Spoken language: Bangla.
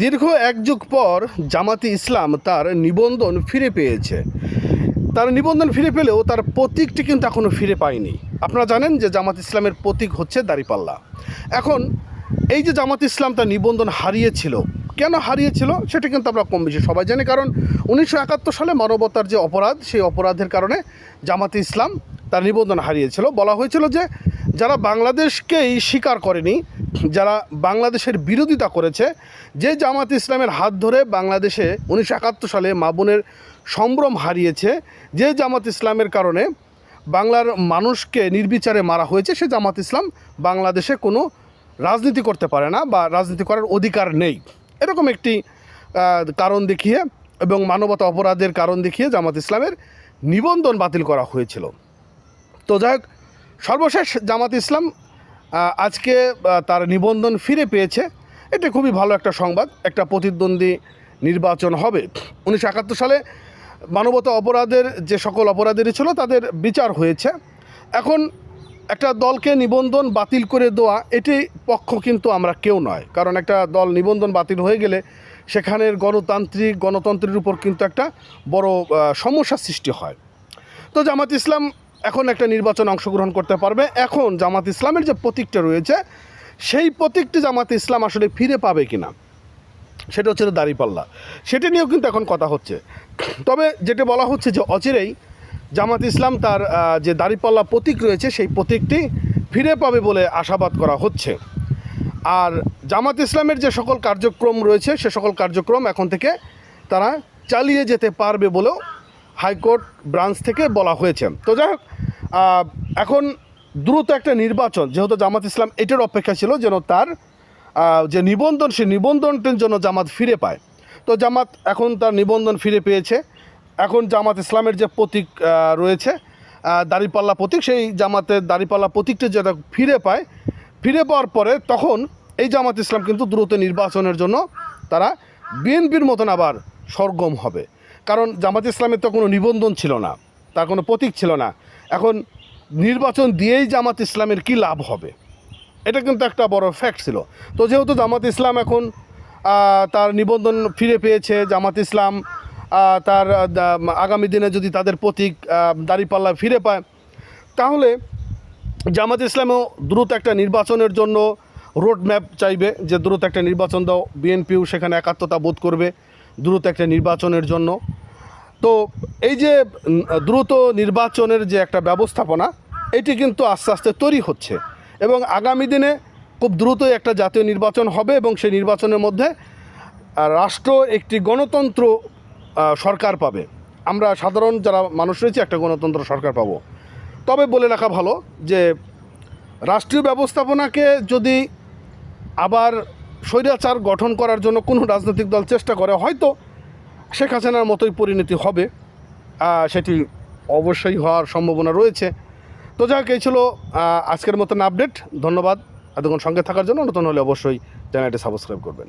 দীর্ঘ এক যুগ পর জামাতি ইসলাম তার নিবন্ধন ফিরে পেয়েছে। তার নিবন্ধন ফিরে পেলেও তার প্রতীকটি কিন্তু এখনও ফিরে পায়নি। আপনারা জানেন যে জামাত ইসলামের প্রতীক হচ্ছে দাড়িপাল্লা। এখন এই যে জামাত ইসলাম তার নিবন্ধন হারিয়েছিল, কেন হারিয়েছিল সেটা কিন্তু আমরা কম বেশি সবাই জানি। কারণ উনিশশো একাত্তর সালে মানবতার যে অপরাধ, সেই অপরাধের কারণে জামাতে ইসলাম তার নিবন্ধন হারিয়েছিল। বলা হয়েছিল যে যারা বাংলাদেশকেই স্বীকার করেনি, যারা বাংলাদেশের বিরোধিতা করেছে, যে জামাত ইসলামের হাত ধরে বাংলাদেশে উনিশশো একাত্তর সালে মাবুনের সম্ভ্রম হারিয়েছে, যে জামাত ইসলামের কারণে বাংলার মানুষকে নির্বিচারে মারা হয়েছে, সে জামাত ইসলাম বাংলাদেশে কোনো রাজনীতি করতে পারে না বা রাজনীতি করার অধিকার নেই। এরকম একটি কারণ দেখিয়ে এবং মানবতা অপরাধের কারণ দেখিয়ে জামাত ইসলামের নিবন্ধন বাতিল করা হয়েছিল। তো যাই হোক সর্বশেষ জামাত ইসলাম আজকে তার নিবন্ধন ফিরে পেয়েছে। এটা খুবই ভালো একটা সংবাদ, একটা প্রতিদ্বন্দ্বী নির্বাচন হবে। উনিশশো একাত্তর সালে মানবতা অপরাধের যে সকল অপরাধীরা ছিল, তাদের বিচার হয়েছে। এখন একটা দলকে নিবন্ধন বাতিল করে দেওয়া, এটি পক্ষ কিন্তু আমরা কেউ নয়। কারণ একটা দল নিবন্ধন বাতিল হয়ে গেলে সেখানের গণতান্ত্রিক, গণতন্ত্রের উপর কিন্তু একটা বড় সমস্যা সৃষ্টি হয়। তো জামাত ইসলাম এখন একটা নির্বাচন অংশগ্রহণ করতে পারবে। এখন জামাত ইসলামের যে প্রতীকটা রয়েছে, সেই প্রতীকটি জামাত ইসলাম আসলে ফিরে পাবে কিনা, সেটা হচ্ছে দাঁড়িপাল্লা। সেটা নিয়েও কিন্তু এখন কথা হচ্ছে। তবে যেটা বলা হচ্ছে যে অচিরেই জামাত ইসলাম তার যে দাঁড়িপাল্লা প্রতীক রয়েছে, সেই প্রতীকটি ফিরে পাবে বলে আশাবাদ করা হচ্ছে। আর জামাত ইসলামের যে সকল কার্যক্রম রয়েছে, সে সকল কার্যক্রম এখন থেকে তারা চালিয়ে যেতে পারবে বলেও হাইকোর্ট ব্রাঞ্চ থেকে বলা হয়েছে। তো যাই হোক এখন দ্রুত একটা নির্বাচন, যেহেতু জামাত ইসলাম এটার অপেক্ষা ছিল যেন তার যে নিবন্ধন, সেই নিবন্ধনটির জন্য জামাত ফিরে পায়। তো জামাত এখন তার নিবন্ধন ফিরে পেয়েছে। এখন জামাত ইসলামের যে প্রতীক রয়েছে দাঁড়িপাল্লা প্রতীক, সেই জামাতের দাঁড়িপাল্লা প্রতীকটি যেটা ফিরে পায়। ফিরে পাওয়ার পরে তখন এই জামাত ইসলাম কিন্তু দ্রুত নির্বাচনের জন্য তারা বিএনপির মতন আবার সরগম হবে। কারণ জামাত ইসলামের তো কোনো নিবন্ধন ছিল না, তার কোনো প্রতীক ছিল না। এখন নির্বাচন দিয়েই জামাত ইসলামের কি লাভ হবে? এটা কিন্তু একটা বড় ফ্যাক্ট ছিল। তো যেহেতু জামাত ইসলাম এখন তার নিবন্ধন ফিরে পেয়েছে, জামাত ইসলাম তার আগামী দিনে যদি তাদের প্রতীক দাঁড়িপাল্লা ফিরে পায়, তাহলে জামাত ইসলামও দ্রুত একটা নির্বাচনের জন্য রোড ম্যাপ চাইবে যে দ্রুত একটা নির্বাচন দাও। বিএনপিও সেখানে একাত্মতা বোধ করবে, দ্রুত একটা নির্বাচনের জন্য। তো এই যে দ্রুত নির্বাচনের যে একটা ব্যবস্থাপনা, এটি কিন্তু আস্তে আস্তে তৈরি হচ্ছে এবং আগামী দিনে খুব দ্রুতই একটা জাতীয় নির্বাচন হবে এবং সেই নির্বাচনের মধ্যে রাষ্ট্র একটি গণতন্ত্র সরকার পাবে। আমরা সাধারণ যারা মানুষ রয়েছে, একটা গণতন্ত্র সরকার পাবো। তবে বলে রাখা ভালো যে, রাষ্ট্রীয় ব্যবস্থাপনাকে যদি আবার স্বৈরাচার গঠন করার জন্য কোনো রাজনৈতিক দল চেষ্টা করে, হয়তো শেখ হাসিনার মতোই পরিণতি হবে সেটি অবশ্যই হওয়ার সম্ভাবনা রয়েছে। তো যাক, এই ছিল আজকের মতন আপডেট ধন্যবাদ। এতক্ষণ সঙ্গে থাকার জন্য নতুন হলে অবশ্যই চ্যানেলটি সাবস্ক্রাইব করবেন।